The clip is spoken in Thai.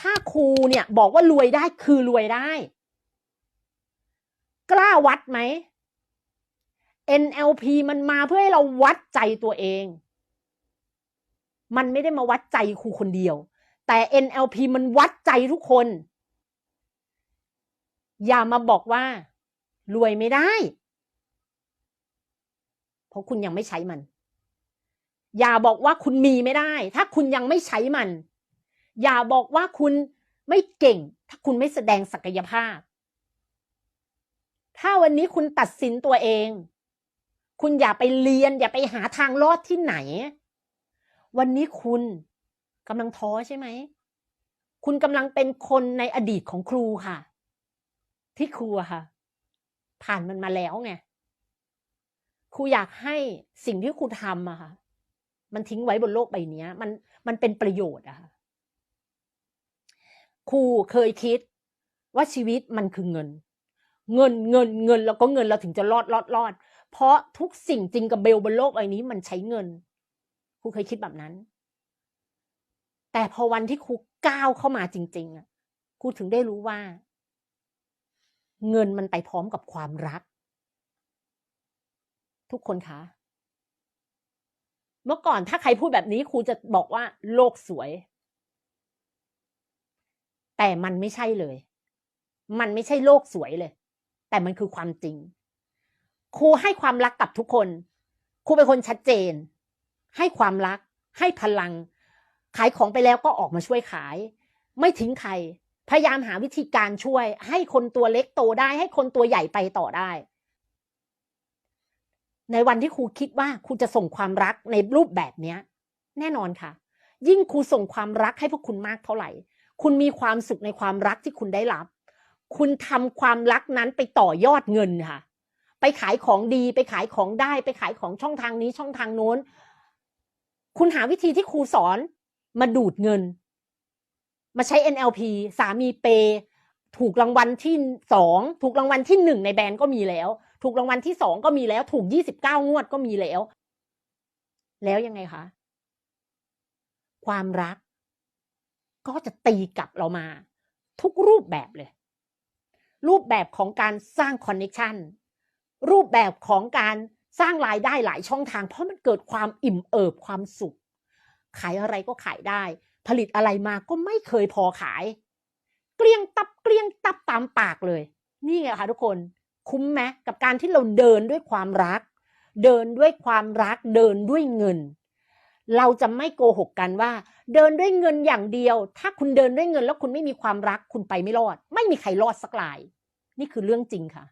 ถ้าครูเนี่ยบอกว่ารวยได้คือรวยได้ กล้าวัดไหม NLP มันมาเพื่อให้เราวัดใจตัวเอง มันไม่ได้มาวัดใจครูคนเดียว แต่ NLP มันวัดใจทุกคน อย่ามาบอกว่า รวยไม่ได้ เพราะคุณยังไม่ใช้มัน อย่าบอกว่าคุณมีไม่ได้ ถ้าคุณยังไม่ใช้มัน อย่าบอกว่าคุณไม่เก่ง ถ้าคุณไม่แสดงศักยภาพ ถ้าวันนี้คุณตัดสินตัวเอง คุณอย่าไปเรียน อย่าไปหาทางรอดที่ไหน วันนี้คุณกำลังท้อใช่ไหม คุณกำลังเป็นคนในอดีตของครูค่ะ ที่ครูค่ะ ผ่านมันมาแล้วไงครูอยากให้สิ่งที่ครูทำอะค่ะ มันทิ้งไว้บนโลกใบนี้มันมันเป็นประโยชน์อะค่ะ ครูเคยคิด ว่าชีวิตมันคือเงิน เงินเงินเงินแล้วก็เงินเราถึงจะรอดรอดรอด เพราะทุกสิ่งจริงกับเบลบนโลกใบนี้มันใช้เงินครูเคยคิดแบบนั้น แต่พอวันที่ครูก้าวเข้ามาจริง ๆอะครูถึงได้รู้ว่า เงินมันไปพร้อมกับความรัก ทุกคนคะเมื่อก่อนถ้าใครพูดแบบนี้ครูจะบอกว่าโลกสวย แต่มันไม่ใช่เลย มันไม่ใช่โลกสวยเลย แต่มันคือความจริง ครูให้ความรักกับทุกคน ครูเป็นคนชัดเจน ให้ความรัก ให้พลัง ขายของไปแล้วก็ออกมาช่วยขาย ไม่ทิ้งใคร พยายามหาวิธีการช่วย ให้คนตัวเล็กโตได้ ให้คนตัวใหญ่ไปต่อได้ ในวันที่ครูคิดว่าครูจะส่งความรักในรูปแบบเนี้ยแน่นอนค่ะ ยิ่งครูส่งความรักให้พวกคุณมากเท่าไหร่ คุณมีความสุขในความรักที่คุณได้รับ คุณทำความรักนั้นไปต่อยอดเงินค่ะ ไปขายของดีไปขายของได้ ไปขายของช่องทางนี้ช่องทางโน้น คุณหาวิธีที่ครูสอนมาดูดเงิน มาใช้ NLP สามีเป ถูกรางวัลที่สองถูกรางวัลที่หนึ่งในแบรนด์ก็มีแล้ว ถูกรางวัลที่สองก็มีแล้ว ถูกยี่สิบเก้างวดก็มีแล้ว แล้วยังไงคะ ความรัก ก็จะตีกลับเรามา ทุกรูปแบบเลย รูปแบบของการสร้างคอนเน c t ชันรูปแบบของการสร้างรายได้หลายช่องทาง เพราะมันเกิดความอิ่มเอิบความสุข ขายอะไรก็ขายได้ ผลิตอะไรมาก็ไม่เคยพอขาย เกลี้ยงตับเกลี้ยงตับตามปากเลย นี่ไงคะทุกคนคุ้มไหมกับการที่เราเดินด้วยความรัก เดินด้วยความรักเดินด้วยเงิน เราจะไม่โกหกกันว่า เดินด้วยเงินอย่างเดียว ถ้าคุณเดินด้วยเงินแล้วคุณไม่มีความรักคุณไปไม่รอด ไม่มีใครรอดสักลาย นี่คือเรื่องจริงค่ะ